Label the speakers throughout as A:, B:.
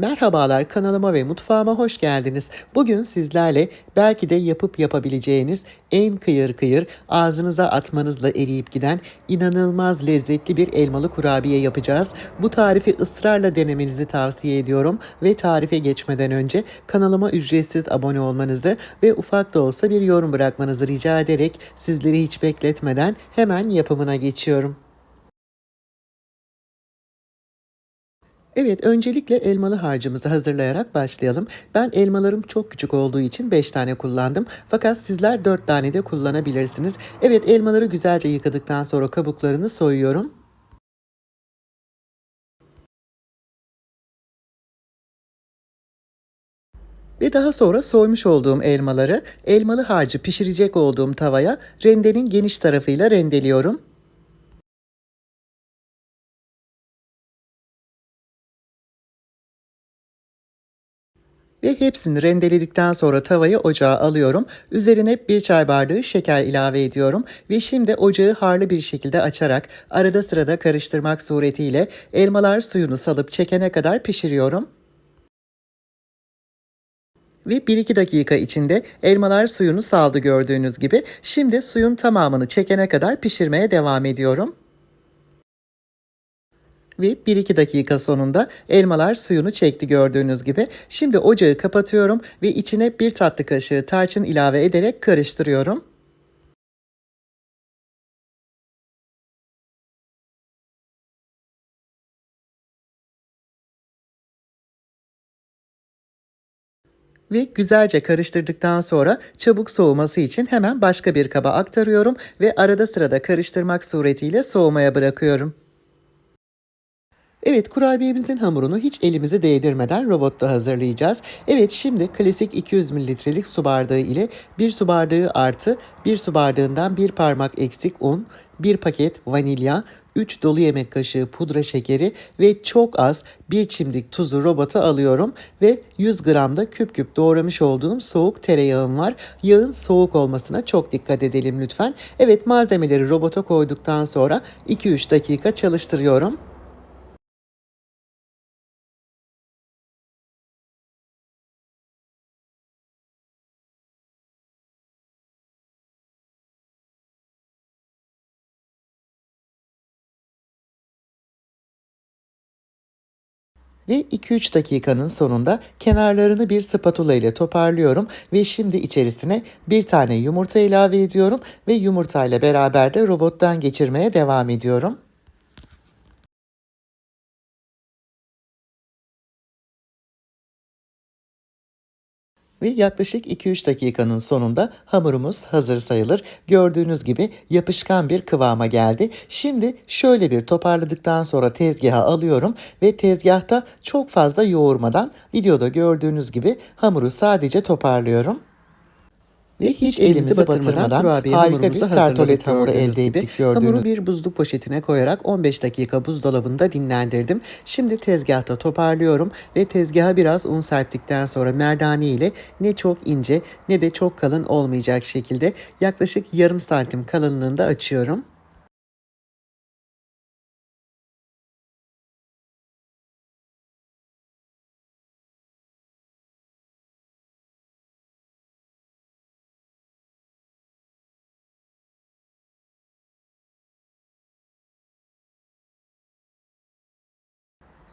A: Merhabalar kanalıma ve mutfağıma hoş geldiniz. Bugün sizlerle belki de yapıp yapabileceğiniz en kıyır kıyır ağzınıza atmanızla eriyip giden inanılmaz lezzetli bir elmalı kurabiye yapacağız. Bu tarifi ısrarla denemenizi tavsiye ediyorum ve tarife geçmeden önce kanalıma ücretsiz abone olmanızı ve ufak da olsa bir yorum bırakmanızı rica ederek sizleri hiç bekletmeden hemen yapımına geçiyorum. Evet, öncelikle elmalı harcımızı hazırlayarak başlayalım. Ben elmalarım çok küçük olduğu için 5 tane kullandım. Fakat sizler 4 tane de kullanabilirsiniz. Evet, elmaları güzelce yıkadıktan sonra kabuklarını soyuyorum. Ve daha sonra soymuş olduğum elmaları elmalı harcı pişirecek olduğum tavaya rendenin geniş tarafıyla rendeliyorum. Ve hepsini rendeledikten sonra tavayı ocağa alıyorum. Üzerine bir çay bardağı şeker ilave ediyorum. Ve şimdi ocağı harlı bir şekilde açarak arada sırada karıştırmak suretiyle elmalar suyunu salıp çekene kadar pişiriyorum. Ve 1-2 dakika içinde elmalar suyunu saldı gördüğünüz gibi. Şimdi suyun tamamını çekene kadar pişirmeye devam ediyorum ve 1-2 dakika sonunda elmalar suyunu çekti gördüğünüz gibi. Şimdi ocağı kapatıyorum ve içine bir tatlı kaşığı tarçın ilave ederek karıştırıyorum. ve güzelce karıştırdıktan sonra çabuk soğuması için hemen başka bir kaba aktarıyorum ve arada sırada karıştırmak suretiyle soğumaya bırakıyorum. Evet kurabiyemizin hamurunu hiç elimize değdirmeden robotta hazırlayacağız. Evet şimdi klasik 200 mililitrelik su bardağı ile 1 su bardağı artı 1 su bardağından 1 parmak eksik un, 1 paket vanilya, 3 dolu yemek kaşığı pudra şekeri ve çok az bir çimdik tuzu robota alıyorum ve 100 gram da küp küp doğramış olduğum soğuk tereyağım var. Yağın soğuk olmasına çok dikkat edelim lütfen. Evet malzemeleri robota koyduktan sonra 2-3 dakika çalıştırıyorum. Ve 2-3 dakikanın sonunda kenarlarını bir spatula ile toparlıyorum ve şimdi içerisine bir tane yumurta ilave ediyorum ve yumurta ile beraber de robottan geçirmeye devam ediyorum. Ve yaklaşık 2-3 dakikanın sonunda hamurumuz hazır sayılır. Gördüğünüz gibi yapışkan bir kıvama geldi. Şimdi şöyle bir toparladıktan sonra tezgaha alıyorum ve tezgahta çok fazla yoğurmadan videoda gördüğünüz gibi hamuru sadece toparlıyorum ve hiç elimizi batırmadan harika bir tartolet hamuru elde ettik gördüğünüz Hamuru bir buzluk poşetine koyarak 15 dakika buzdolabında dinlendirdim. Şimdi tezgahta toparlıyorum ve tezgaha biraz un serptikten sonra merdane ile ne çok ince ne de çok kalın olmayacak şekilde yaklaşık yarım santim kalınlığında açıyorum.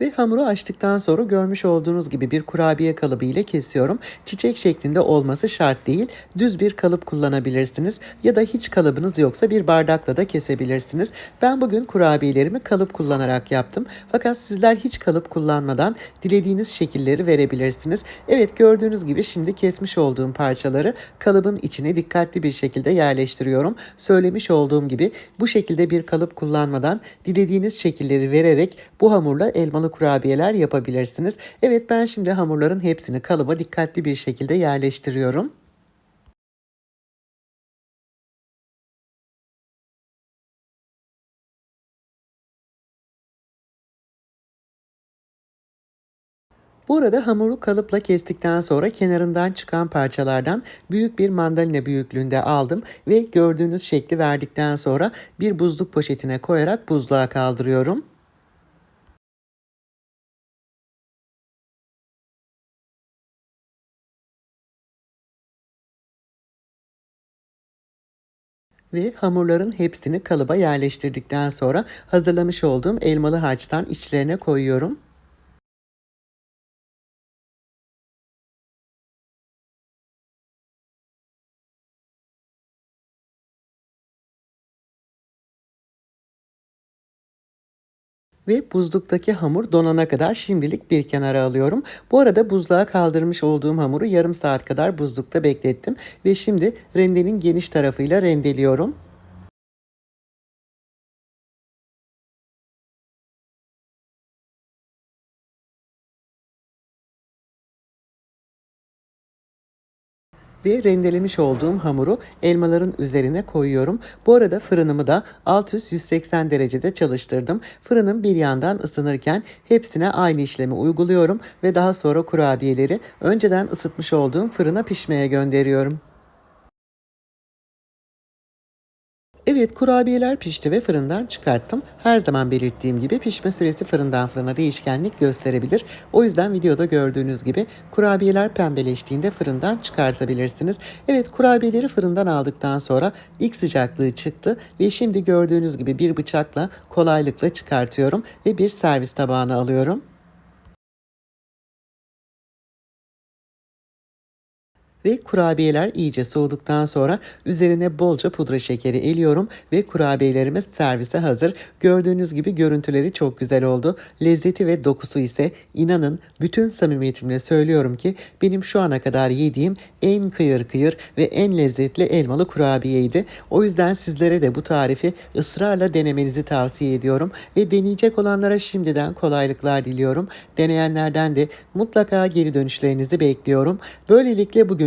A: Ve hamuru açtıktan sonra görmüş olduğunuz gibi bir kurabiye kalıbı ile kesiyorum. Çiçek şeklinde olması şart değil. Düz bir kalıp kullanabilirsiniz ya da hiç kalıbınız yoksa bir bardakla da kesebilirsiniz. Ben bugün kurabiyelerimi kalıp kullanarak yaptım. Fakat sizler hiç kalıp kullanmadan dilediğiniz şekilleri verebilirsiniz. Evet gördüğünüz gibi şimdi kesmiş olduğum parçaları kalıbın içine dikkatli bir şekilde yerleştiriyorum. Söylemiş olduğum gibi bu şekilde bir kalıp kullanmadan dilediğiniz şekilleri vererek bu hamurla elmalı kremalı kurabiyeler yapabilirsiniz. Evet ben şimdi hamurların hepsini kalıba dikkatli bir şekilde yerleştiriyorum. Bu arada hamuru kalıpla kestikten sonra kenarından çıkan parçalardan büyük bir mandalina büyüklüğünde aldım ve gördüğünüz şekli verdikten sonra bir buzluk poşetine koyarak buzluğa kaldırıyorum. Ve hamurların hepsini kalıba yerleştirdikten sonra hazırlamış olduğum elmalı harçtan içlerine koyuyorum. Ve buzluktaki hamur donana kadar şimdilik bir kenara alıyorum. Bu arada buzluğa kaldırmış olduğum hamuru yarım saat kadar buzlukta beklettim ve şimdi rendenin geniş tarafıyla rendeliyorum. Ve rendelemiş olduğum hamuru elmaların üzerine koyuyorum. Bu arada fırınımı da alt üst 180 derecede çalıştırdım. Fırınım bir yandan ısınırken hepsine aynı işlemi uyguluyorum ve daha sonra kurabiyeleri önceden ısıtmış olduğum fırına pişmeye gönderiyorum. Evet kurabiyeler pişti ve fırından çıkarttım. Her zaman belirttiğim gibi pişme süresi fırından fırına değişkenlik gösterebilir. O yüzden videoda gördüğünüz gibi kurabiyeler pembeleştiğinde fırından çıkartabilirsiniz. Evet kurabiyeleri fırından aldıktan sonra ilk sıcaklığı çıktı ve şimdi gördüğünüz gibi bir bıçakla kolaylıkla çıkartıyorum ve bir servis tabağına alıyorum. Ve kurabiyeler iyice soğuduktan sonra üzerine bolca pudra şekeri eliyorum ve kurabiyelerimiz servise hazır. Gördüğünüz gibi görüntüleri çok güzel oldu. Lezzeti ve dokusu ise inanın bütün samimiyetimle söylüyorum ki benim şu ana kadar yediğim en kıyır kıyır ve en lezzetli elmalı kurabiyeydi. O yüzden sizlere de bu tarifi ısrarla denemenizi tavsiye ediyorum ve deneyecek olanlara şimdiden kolaylıklar diliyorum. Deneyenlerden de mutlaka geri dönüşlerinizi bekliyorum. Böylelikle bugün